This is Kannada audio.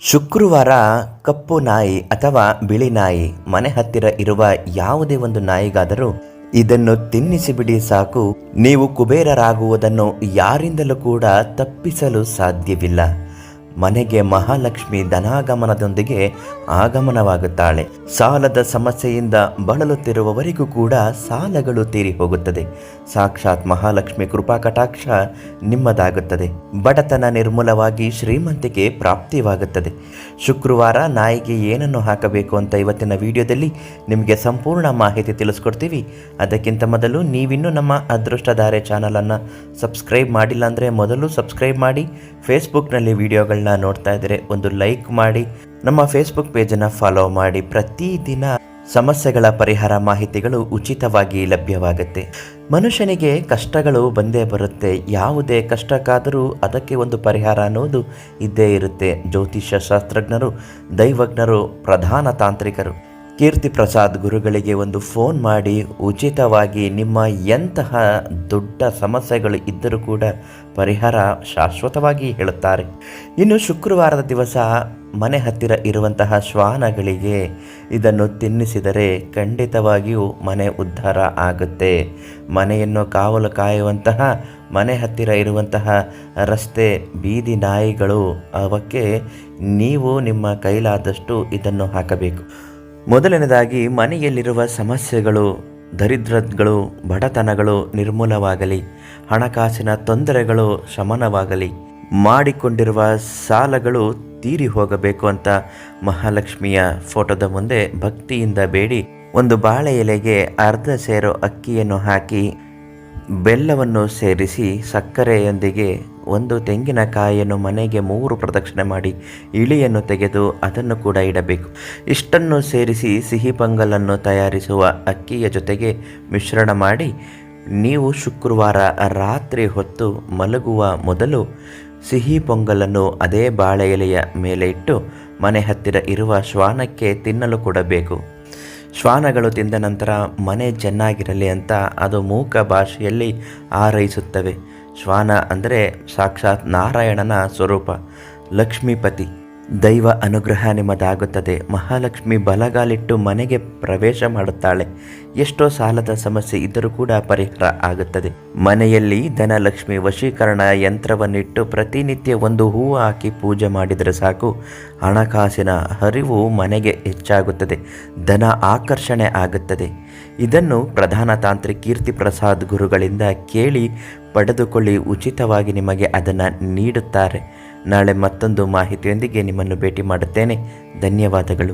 ಶುಕ್ರವಾರ ಕಪ್ಪು ನಾಯಿ ಅಥವಾ ಬಿಳಿ ನಾಯಿ ಮನೆ ಹತ್ತಿರ ಇರುವ ಯಾವುದೇ ಒಂದು ನಾಯಿಗಾದರೂ ಇದನ್ನು ತಿನ್ನಿಸಿಬಿಡಿ ಸಾಕು. ನೀವು ಕುಬೇರರಾಗುವುದನ್ನು ಯಾರಿಂದಲೂ ಕೂಡ ತಪ್ಪಿಸಲು ಸಾಧ್ಯವಿಲ್ಲ. ಮನೆಗೆ ಮಹಾಲಕ್ಷ್ಮಿ ಧನಾಗಮನದೊಂದಿಗೆ ಆಗಮನವಾಗುತ್ತಾಳೆ. ಸಾಲದ ಸಮಸ್ಯೆಯಿಂದ ಬಳಲುತ್ತಿರುವವರಿಗೂ ಕೂಡ ಸಾಲಗಳು ತೀರಿ ಹೋಗುತ್ತದೆ. ಸಾಕ್ಷಾತ್ ಮಹಾಲಕ್ಷ್ಮಿ ಕೃಪಾ ಕಟಾಕ್ಷ ನಿಮ್ಮದಾಗುತ್ತದೆ. ಬಡತನ ನಿರ್ಮೂಲವಾಗಿ ಶ್ರೀಮಂತಿಕೆ ಪ್ರಾಪ್ತಿವಾಗುತ್ತದೆ. ಶುಕ್ರವಾರ ನಾಯಿಗೆ ಏನನ್ನು ಹಾಕಬೇಕು ಅಂತ ಇವತ್ತಿನ ವಿಡಿಯೋದಲ್ಲಿ ನಿಮಗೆ ಸಂಪೂರ್ಣ ಮಾಹಿತಿ ತಿಳಿಸ್ಕೊಡ್ತೀವಿ. ಅದಕ್ಕಿಂತ ಮೊದಲು ನೀವಿನ್ನೂ ನಮ್ಮ ಅದೃಷ್ಟಧಾರೆ ಚಾನಲನ್ನು ಸಬ್ಸ್ಕ್ರೈಬ್ ಮಾಡಿಲ್ಲ ಅಂದರೆ ಮೊದಲು ಸಬ್ಸ್ಕ್ರೈಬ್ ಮಾಡಿ, ಫೇಸ್ಬುಕ್ನಲ್ಲಿ ವಿಡಿಯೋಗಳನ್ನ ನೋಡ್ತಾ ಇದ್ದರೆ ಒಂದು ಲೈಕ್ ಮಾಡಿ, ನಮ್ಮ ಫೇಸ್ಬುಕ್ ಪೇಜನ್ನು ಫಾಲೋ ಮಾಡಿ. ಪ್ರತಿದಿನ ಸಮಸ್ಯೆಗಳ ಪರಿಹಾರ ಮಾಹಿತಿಗಳು ಉಚಿತವಾಗಿ ಲಭ್ಯವಾಗುತ್ತೆ. ಮನುಷ್ಯನಿಗೆ ಕಷ್ಟಗಳು ಬಂದೇ ಬರುತ್ತೆ. ಯಾವುದೇ ಕಷ್ಟಕ್ಕಾದರೂ ಅದಕ್ಕೆ ಒಂದು ಪರಿಹಾರ ಅನ್ನೋದು ಇದ್ದೇ ಇರುತ್ತೆ. ಜ್ಯೋತಿಷ್ಯ ಶಾಸ್ತ್ರಜ್ಞರು ದೈವಜ್ಞರು, ಪ್ರಧಾನ ತಾಂತ್ರಿಕರು. ಕೀರ್ತಿ ಪ್ರಸಾದ್ ಗುರುಗಳಿಗೆ ಒಂದು ಫೋನ್ ಮಾಡಿ, ಉಚಿತವಾಗಿ ನಿಮ್ಮ ಎಂತಹ ದೊಡ್ಡ ಸಮಸ್ಯೆಗಳು ಇದ್ದರೂ ಕೂಡ ಪರಿಹಾರ ಶಾಶ್ವತವಾಗಿ ಹೇಳುತ್ತಾರೆ. ಇನ್ನು ಶುಕ್ರವಾರದ ದಿವಸ ಮನೆ ಹತ್ತಿರ ಇರುವಂತಹ ಶ್ವಾನಗಳಿಗೆ ಇದನ್ನು ತಿನ್ನಿಸಿದರೆ ಖಂಡಿತವಾಗಿಯೂ ಮನೆ ಉದ್ಧಾರ ಆಗುತ್ತೆ. ಮನೆಯನ್ನು ಕಾವಲು ಕಾಯುವಂತಹ, ಮನೆ ಹತ್ತಿರ ಇರುವಂತಹ ರಸ್ತೆ ಬೀದಿ ನಾಯಿಗಳು, ಅವಕ್ಕೆ ನೀವು ನಿಮ್ಮ ಕೈಲಾದಷ್ಟು ಇದನ್ನು ಹಾಕಬೇಕು. ಮೊದಲನೇದಾಗಿ ಮನೆಯಲ್ಲಿರುವ ಸಮಸ್ಯೆಗಳು, ದರಿದ್ರಗಳು, ಬಡತನಗಳು ನಿರ್ಮೂಲವಾಗಲಿ, ಹಣಕಾಸಿನ ತೊಂದರೆಗಳು ಶಮನವಾಗಲಿ, ಮಾಡಿಕೊಂಡಿರುವ ಸಾಲಗಳು ತೀರಿ ಹೋಗಬೇಕು ಅಂತ ಮಹಾಲಕ್ಷ್ಮಿಯ ಫೋಟೋದ ಮುಂದೆ ಭಕ್ತಿಯಿಂದ ಬೇಡಿ, ಒಂದು ಬಾಳೆ ಎಲೆಗೆ ಅರ್ಧ ಸೇರೋ ಅಕ್ಕಿಯನ್ನು ಹಾಕಿ ಬೆಲ್ಲವನ್ನು ಸೇರಿಸಿ ಸಕ್ಕರೆಯೊಂದಿಗೆ ಒಂದು ತೆಂಗಿನಕಾಯಿಯನ್ನು ಮನೆಗೆ ಮೂರು ಪ್ರದಕ್ಷಿಣೆ ಮಾಡಿ ಇಳಿಯನ್ನು ತೆಗೆದು ಅದನ್ನು ಕೂಡ ಇಡಬೇಕು. ಇಷ್ಟನ್ನು ಸೇರಿಸಿ ಸಿಹಿ ಪೊಂಗಲನ್ನು ತಯಾರಿಸುವ ಅಕ್ಕಿಯ ಜೊತೆಗೆ ಮಿಶ್ರಣ ಮಾಡಿ ನೀವು ಶುಕ್ರವಾರ ರಾತ್ರಿ ಹೊತ್ತು ಮಲಗುವ ಮೊದಲು ಸಿಹಿ ಪೊಂಗಲನ್ನು ಅದೇ ಬಾಳೆ ಎಲೆಯ ಮೇಲೆ ಇಟ್ಟು ಮನೆ ಹತ್ತಿರ ಇರುವ ಶ್ವಾನಕ್ಕೆ ತಿನ್ನಲು ಕೊಡಬೇಕು. ಶ್ವಾನಗಳು ತಿಂದ ನಂತರ ಮನೆ ಚೆನ್ನಾಗಿರಲಿ ಅಂತ ಅದು ಮೂಕ ಭಾಷೆಯಲ್ಲಿ ಹಾರೈಸುತ್ತವೆ. ಶ್ವಾನ ಅಂದರೆ ಸಾಕ್ಷಾತ್ ನಾರಾಯಣನ ಸ್ವರೂಪ ಲಕ್ಷ್ಮೀಪತಿ. ದೈವ ಅನುಗ್ರಹ ನಿಮ್ಮದಾಗುತ್ತದೆ. ಮಹಾಲಕ್ಷ್ಮಿ ಬಲಗಾಲಿಟ್ಟು ಮನೆಗೆ ಪ್ರವೇಶ ಮಾಡುತ್ತಾಳೆ. ಎಷ್ಟೋ ಸಾಲದ ಸಮಸ್ಯೆ ಇದ್ದರೂ ಕೂಡ ಪರಿಹಾರ ಆಗುತ್ತದೆ. ಮನೆಯಲ್ಲಿ ಧನಲಕ್ಷ್ಮಿ ವಶೀಕರಣ ಯಂತ್ರವನ್ನಿಟ್ಟು ಪ್ರತಿನಿತ್ಯ ಒಂದು ಹೂವು ಹಾಕಿ ಪೂಜೆ ಮಾಡಿದರೆ ಸಾಕು. ಹಣಕಾಸಿನ ಹರಿವು ಮನೆಗೆ ಹೆಚ್ಚಾಗುತ್ತದೆ. ಧನ ಆಕರ್ಷಣೆ ಆಗುತ್ತದೆ. ಇದನ್ನು ಪ್ರಧಾನ ತಾಂತ್ರಿ ಕೀರ್ತಿ ಪ್ರಸಾದ್ ಗುರುಗಳಿಂದ ಕೇಳಿ ಪಡೆದುಕೊಳ್ಳಿ. ಉಚಿತವಾಗಿ ನಿಮಗೆ ಅದನ್ನು ನೀಡುತ್ತಾರೆ. ನಾಳೆ ಮತ್ತೊಂದು ಮಾಹಿತಿಯೊಂದಿಗೆ ನಿಮ್ಮನ್ನು ಭೇಟಿ ಮಾಡುತ್ತೇನೆ. ಧನ್ಯವಾದಗಳು.